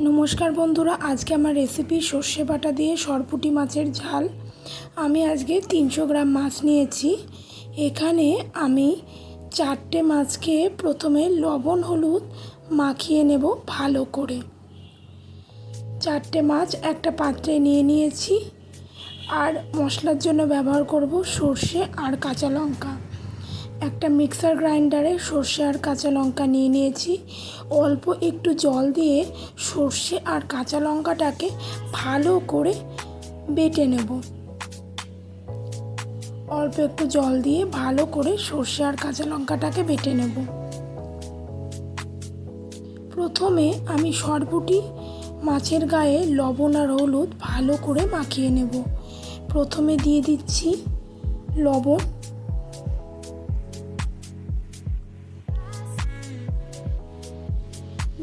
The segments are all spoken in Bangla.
নমস্কার বন্ধুরা, আজকে আমার রেসিপি সর্ষে বাটা দিয়ে সরপুটি মাছের ঝাল। আমি আজকে তিনশো গ্রাম মাছ নিয়েছি। এখানে আমি চারটে মাছকে প্রথমে লবণ, হলুদ মাখিয়ে নেব ভালো করে। চারটে মাছ একটা পাত্রে নিয়ে নিয়েছি। আর মশলার জন্য ব্যবহার করব সর্ষে আর কাঁচা লঙ্কা। একটা মিক্সার গ্রাইন্ডারে সর্ষে আর কাঁচা লঙ্কা নিয়ে নিয়েছি। অল্প একটু জল দিয়ে সর্ষে আর কাঁচা লঙ্কাটাকে ভালো করে বেটে নেব। অল্প একটু জল দিয়ে ভালো করে সর্ষে আর কাঁচা লঙ্কাটাকে বেটে নেব। প্রথমে আমি সরপুটি, মাছের গায়ে লবণ আর হলুদ ভালো করে মাখিয়ে নেব। প্রথমে দিয়ে দিচ্ছি লবণ।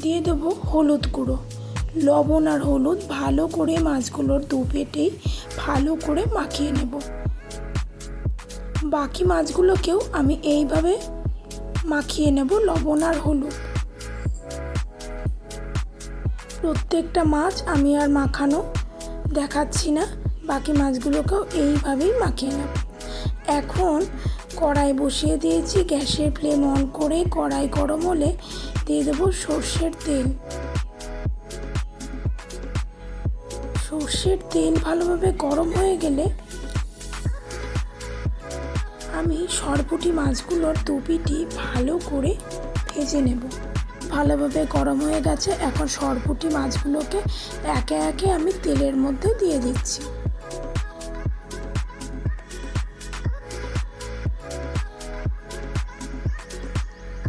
দিয়ে দেবো হলুদ গুঁড়ো। লবণ আর হলুদ ভালো করে মাছগুলোর দু পেটেই ভালো করে মাখিয়ে নেব। বাকি মাছগুলোকেও আমি এইভাবে মাখিয়ে নেব লবণ আর হলুদ। প্রত্যেকটা মাছ আমি আর মাখানো দেখাচ্ছি না, বাকি মাছগুলোকেও এইভাবেই মাখিয়ে নেব। এখন কড়াই বসিয়ে দিয়েছি, গ্যাসের ফ্লেম অন করে কড়াই গরম হলে দিয়ে দেবো সর্ষের তেল। সর্ষের তেল ভালোভাবে গরম হয়ে গেলে আমি সরপুটি মাছগুলোর দুপিটি ভালো করে ভেজে নেব। ভালোভাবে গরম হয়ে গেছে, এখন সরপুটি মাছগুলোকে একে একে আমি তেলের মধ্যে দিয়ে দিচ্ছি।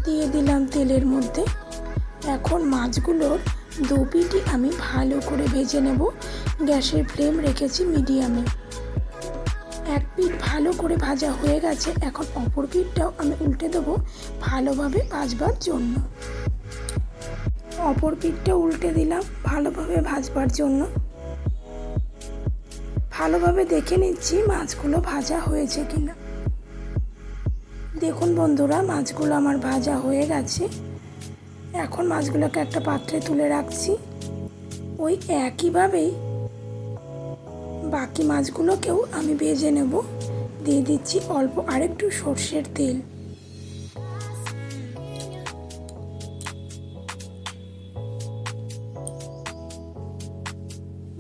দিয়ে দিলাম তেলের মধ্যে। এখন মাছগুলোর দু পিটি আমি ভালো করে ভেজে নেব। গ্যাসের ফ্লেম রেখেছি মিডিয়ামে। এক পিঠ ভালো করে ভাজা হয়ে গেছে। এখন অপর পিঠটাও আমি উল্টে দেবো ভালোভাবে ভাজবার জন্য। অপর পিঠটা উল্টে দিলাম ভালোভাবে ভাজবার জন্য। ভালোভাবে দেখে নিচ্ছি মাছগুলো ভাজা হয়েছে কিনা। দেখুন বন্ধুরা, মাছগুলো আমার ভাজা হয়ে গেছে। এখন মাছগুলোকে একটা পাত্রে তুলে রাখছি। ওই একইভাবেই বাকি মাছগুলোকেও আমি ভেজে নেব। দিয়ে দিচ্ছি অল্প আরেকটু সর্ষের তেল।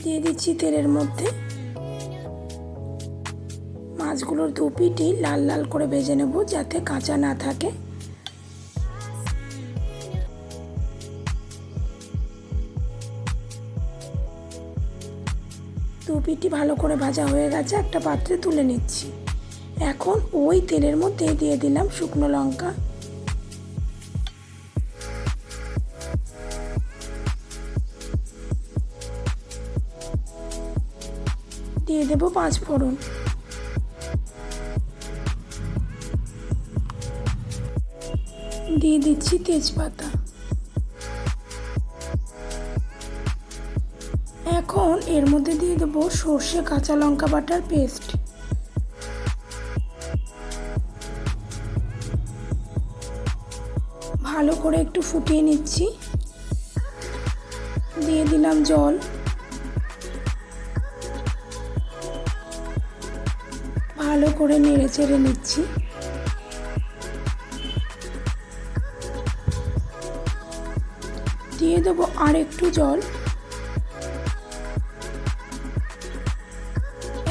দিয়ে দিচ্ছি তেলের মধ্যে মাছগুলোর দু পিটি লাল লাল করে ভেজে নেব যাতে কাঁচা না থাকে। দু পিটি ভালো করে ভাজা হয়ে গেছে, একটা পাত্রে তুলে নিচ্ছি। এখন ওই তেলের মধ্যে দিয়ে দিলাম শুকনো লঙ্কা। দিয়ে দেবো পাঁচ ফোড়ন। দিয়ে দিচ্ছি তেজপাতা। এখন এর মধ্যে দিয়ে দেবো সর্ষে কাঁচা লঙ্কা বাটার পেস্ট। ভালো করে একটু ফুটিয়ে নিচ্ছি। দিয়ে দিলাম জল। ভালো করে নেড়ে চেড়ে নিচ্ছি। দিয়ে দেবো আর একটু জল।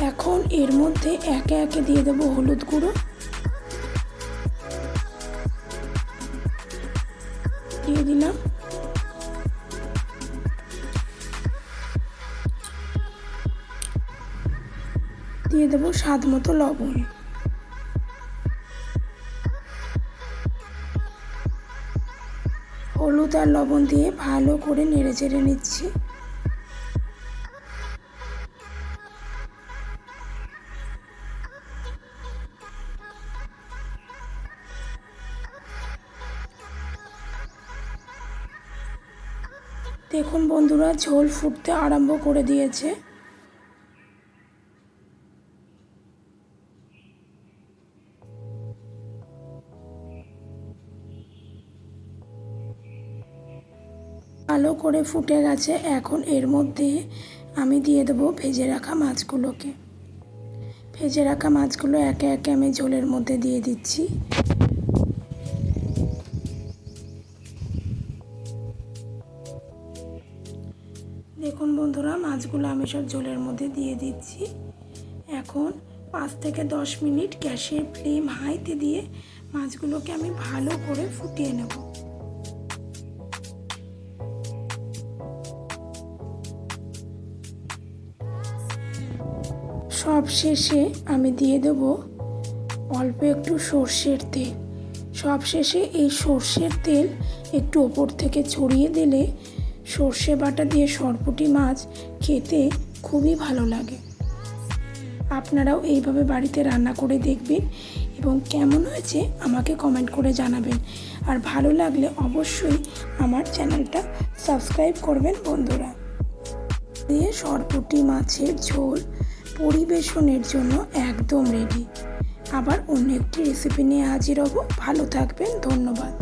এখন এর মধ্যে একে একে দিয়ে দেবো হলুদ গুঁড়ো। দিয়ে দিলাম। দিয়ে দেবো স্বাদ মতো লবণ। হলুদ আর লবণ দিয়ে ভালো করে নেড়ে চেড়ে নিচ্ছি। দেখুন বন্ধুরা, ঝোল ফুটতে আরম্ভ করে দিয়েছে। ভালো করে ফুটে গেছে, এখন এর মধ্যে আমি দিয়ে দেবো ভেজে রাখা মাছগুলোকে। ভেজে রাখা মাছগুলো একে একে আমি ঝোলের মধ্যে দিয়ে দিচ্ছি। দেখুন বন্ধুরা, মাছগুলো আমি সব ঝোলের মধ্যে দিয়ে দিচ্ছি। এখন পাঁচ থেকে দশ মিনিট গ্যাসের ফ্লেম হাইতে দিয়ে মাছগুলোকে আমি ভালো করে ফুটিয়ে নেব। সব শেষে আমি দিয়ে দেব অল্প একটু সর্ষের তেল। সব শেষে এই সর্ষের তেল একটু ওপর থেকে ছড়িয়ে দিলে সর্ষে বাটা দিয়ে সরপুটি মাছ খেতে খুবই ভালো লাগে। আপনারাও এইভাবে বাড়িতে রান্না করে দেখবেন এবং কেমন হয়েছে আমাকে কমেন্ট করে জানাবেন। আর ভালো লাগলে অবশ্যই আমার চ্যানেলটা সাবস্ক্রাইব করবেন বন্ধুরা। দিয়ে সরপুটি মাছের ঝোল পরিবেশনের জন্য একদম রেডি আবার অন্য একটি রেসিপি নিয়ে হাজির হব। ভালো থাকবেন ধন্যবাদ।